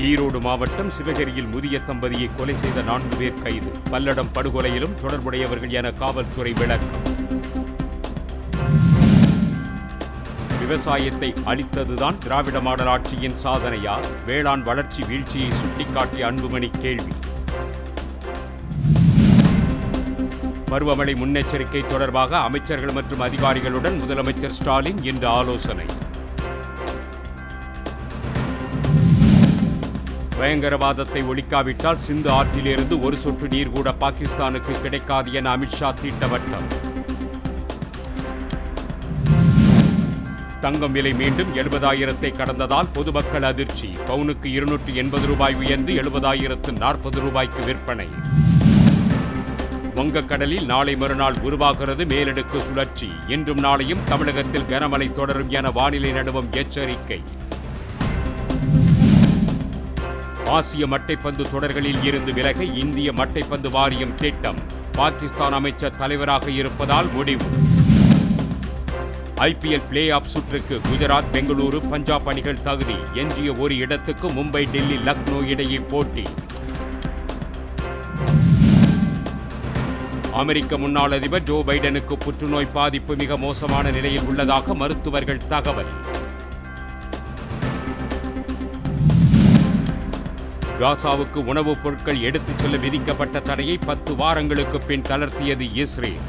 ஈரோடு மாவட்டம் சிவகிரியில் முதிய தம்பதியை கொலை செய்த நான்கு பேர் கைது. பல்லடம் படுகொலையிலும் தொடர்புடையவர்கள் என காவல்துறை விளக்கம். விவசாயத்தை அளித்ததுதான் திராவிட மாடல் ஆட்சியின் சாதனையா? வேளாண் வளர்ச்சி வீழ்ச்சியை சுட்டிக்காட்டிய அன்புமணி கேள்வி. பருவமழை முன்னெச்சரிக்கை தொடர்பாக அமைச்சர்கள் மற்றும் அதிகாரிகளுடன் முதலமைச்சர் ஸ்டாலின் இன்று ஆலோசனை. பயங்கரவாதத்தை ஒழிக்காவிட்டால் சிந்து ஆற்றிலிருந்து ஒரு சொட்டு நீர் கூட பாகிஸ்தானுக்கு கிடைக்காது என அமித்ஷா திட்டவட்டம். தங்கம் விலை மீண்டும் எழுபதாயிரத்தை கடந்ததால் பொதுமக்கள் அதிர்ச்சி. பவுனுக்கு இருநூற்று எண்பது ரூபாய் உயர்ந்து எழுபதாயிரத்து நாற்பது ரூபாய்க்கு விற்பனை. வங்கக்கடலில் நாளை மறுநாள் உருவாகிறது மேலடுக்கு சுழற்சி. இன்றும் நாளையும் தமிழகத்தில் கனமழை தொடரும் என வானிலை நடுவம் எச்சரிக்கை. ஆசிய மட்டைப்பந்து தொடர்களில் இருந்து விலக இந்திய மட்டைப்பந்து வாரியம் திட்டம். பாகிஸ்தான் அமைச்சர் தலைவராக இருப்பதால் முடிவு. ஐபிஎல் பிளே ஆஃப் சுற்றுக்கு குஜராத் பெங்களூரு பஞ்சாப் அணிகள் தகுதி. எஞ்சிய ஒரு இடத்துக்கு மும்பை டெல்லி லக்னோ இடையே போட்டி. அமெரிக்க முன்னாள் அதிபர் ஜோ பைடனுக்கு புற்றுநோய் பாதிப்பு மிக மோசமான நிலையில் உள்ளதாக மருத்துவர்கள் தகவல். காசாவுக்கு உணவுப் பொருட்கள் எடுத்துச் செல்ல விதிக்கப்பட்ட தடையை பத்து வாரங்களுக்கு பின் தளர்த்தியது இஸ்ரேல்.